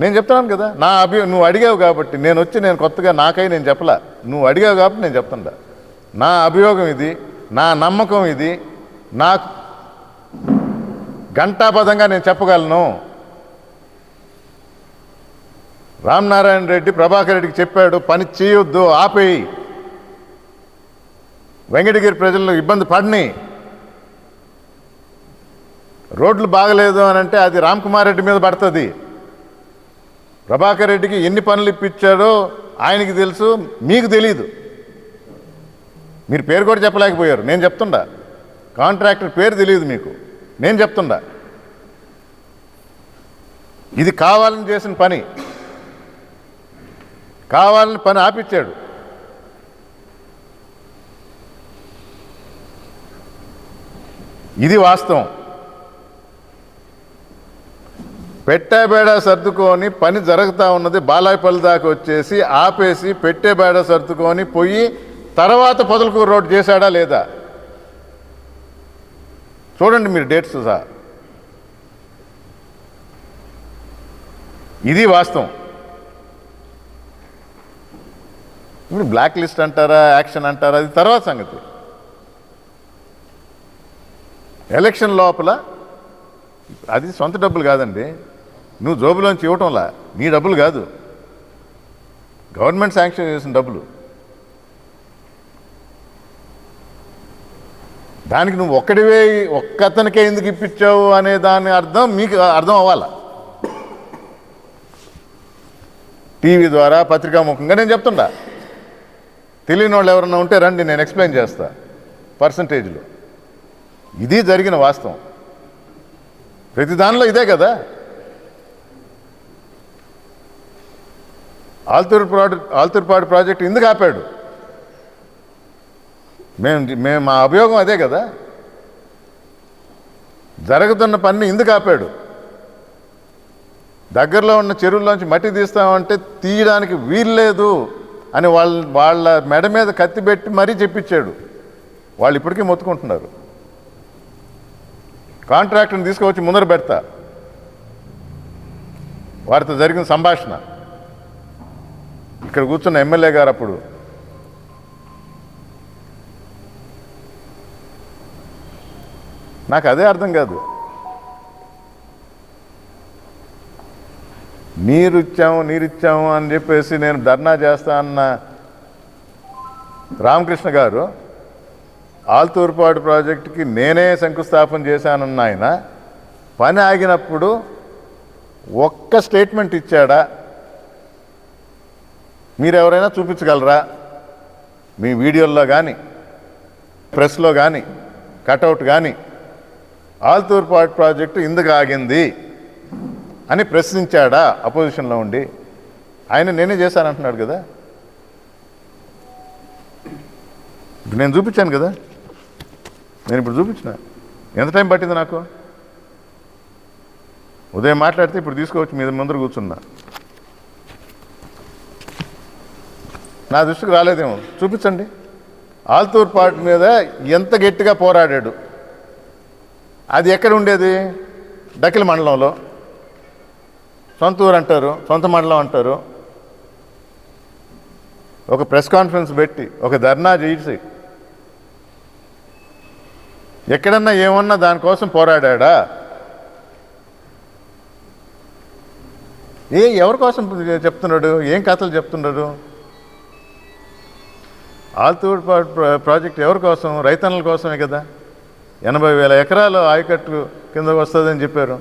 నేను చెప్తున్నాను కదా నా అభి నువ్వు అడిగావు కాబట్టి నేను వచ్చి నేను కొత్తగా నాకై నేను చెప్పలా. నువ్వు అడిగావు కాబట్టి నేను చెప్తుండా నా అభియోగం ఇది నా నమ్మకం ఇది నాకు ఘంటాపదంగా నేను చెప్పగలను. రామనారాయణ రెడ్డి ప్రభాకర్ రెడ్డికి చెప్పాడు పని చేయొద్దు ఆపేయి. వెంకటగిరి ప్రజలు ఇబ్బంది పడిని. రోడ్లు బాగలేదు అని అంటే అది రామ్ కుమార్ రెడ్డి మీద పడుతుంది. ప్రభాకర్ రెడ్డికి ఎన్ని పనులు ఇప్పించాడో ఆయనకి తెలుసు మీకు తెలియదు మీరు పేరు కూడా చెప్పలేకపోయారు. నేను చెప్తుండా. కాంట్రాక్టర్ పేరు తెలియదు మీకు. నేను చెప్తుండా. ఇది కావాలని చేసిన పని. కావాలని పని ఆపించాడు ఇది వాస్తవం. పెట్టేబేడ సర్దుకొని పని జరుగుతూ ఉన్నది బాలాయపల్లి దాకా వచ్చేసి ఆపేసి పెట్టేబేడ సర్దుకొని పోయి తర్వాత పొదలకూరు రోడ్డు చేశాడా లేదా? చూడండి మీరు డేట్స్ సహా ఇది వాస్తవం. ఇప్పుడు బ్లాక్ లిస్ట్ అంటారా యాక్షన్ అంటారా అది తర్వాత సంగతి. ఎలక్షన్ లోపల అది సొంత డబ్బులు కాదండి. నువ్వు జోబులోంచి ఇవ్వటంలా? నీ డబ్బులు కాదు. గవర్నమెంట్ శాంక్షన్ చేసిన డబ్బులు. దానికి నువ్వు ఒక్కడివే ఒక్కతనికే ఎందుకు ఇప్పించావు అనే దాని అర్థం మీకు అర్థం అవ్వాలా? టీవీ ద్వారా పత్రికాముఖంగా నేను చెప్తుంటా తెలియని వాళ్ళు ఎవరన్నా ఉంటే రండి నేను ఎక్స్ప్లెయిన్ చేస్తా. పర్సంటేజ్లో. ఇది జరిగిన వాస్తవం. ప్రతి దానిలో ఇదే కదా? ఆల్తూరు ప్రాజెక్ట్ ఆల్తూరుపాడు ప్రాజెక్ట్ ఎందుకు ఆపాడు. మేము మేము మా అభియోగం అదే కదా. జరుగుతున్న పని ఎందుకు ఆపాడు. దగ్గరలో ఉన్న చెరువుల్లోంచి మట్టి తీస్తామంటే తీయడానికి వీల్లేదు అని వాళ్ళ వాళ్ళ మెడ మీద కత్తి పెట్టి మరీ చెప్పించాడు. వాళ్ళు ఇప్పటికీ మొత్తుకుంటున్నారు. కాంట్రాక్టర్ని తీసుకువచ్చి ముందర పెడతా. వారితో జరిగిన సంభాషణ. ఇక్కడ కూర్చున్న ఎమ్మెల్యే గారు అప్పుడు. నాకు అదే అర్థం కాదు. నీరు ఇచ్చాము నీరు ఇచ్చాము అని చెప్పేసి నేను ధర్నా చేస్తా అన్న రామకృష్ణ గారు ఆల్తూర్పాడు ప్రాజెక్టుకి నేనే శంకుస్థాపన చేశానన్న ఆయన పని ఆగినప్పుడు ఒక్క స్టేట్మెంట్ ఇచ్చాడా? మీరు ఎవరైనా చూపించగలరా? మీ వీడియోల్లో కానీ ప్రెస్లో కానీ కటౌట్ కానీ ఆల్తూర్ పాట్ ప్రాజెక్టు ఇందుకు ఆగింది అని ప్రశ్నించాడా అపోజిషన్లో ఉండి? ఆయన నేనే చేశానంటున్నాడు కదా. ఇప్పుడు నేను చూపించాను కదా. నేను ఇప్పుడు చూపించిన. ఎంత టైం పట్టింది నాకు? ఉదయం మాట్లాడితే ఇప్పుడు తీసుకోవచ్చు మీద ముందర కూర్చున్నా. నా దృష్టికి రాలేదేమో. చూపించండి. ఆల్తూర్ పార్ట్ మీద ఎంత గట్టిగా పోరాడాడు. అది ఎక్కడ ఉండేది? డకిల మండలంలో. సొంత ఊరు అంటారు సొంత మండలం అంటారు. ఒక ప్రెస్ కాన్ఫరెన్స్ పెట్టి ఒక ధర్నా చేసి. ఎక్కడన్నా ఏమన్నా దానికోసం పోరాడా ఏ ఎవరి కోసం చెప్తున్నాడు? ఏం కథలు చెప్తున్నాడు? ఆల్తూడ్ ప్రాజెక్ట్ ఎవరి కోసం? రైతన్నల కోసమే కదా. ఎనభై వేల ఎకరాలు ఆయకట్టు కిందకు వస్తుందని చెప్పారు.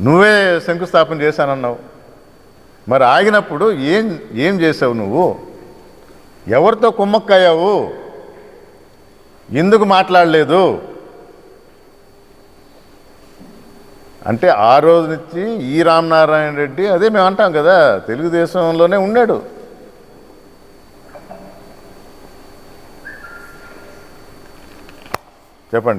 నువ్వే శంకుస్థాపన చేశానన్నావు. మరి ఆగినప్పుడు ఏం ఏం చేసావు నువ్వు? ఎవరితో కుమ్మక్కయ్యావు? ఎందుకు మాట్లాడలేదు? అంటే ఆ రోజు నుంచి ఈ రామనారాయణ రెడ్డి అదే మేము అంటాం కదా తెలుగుదేశంలోనే ఉన్నాడు. చెప్పండి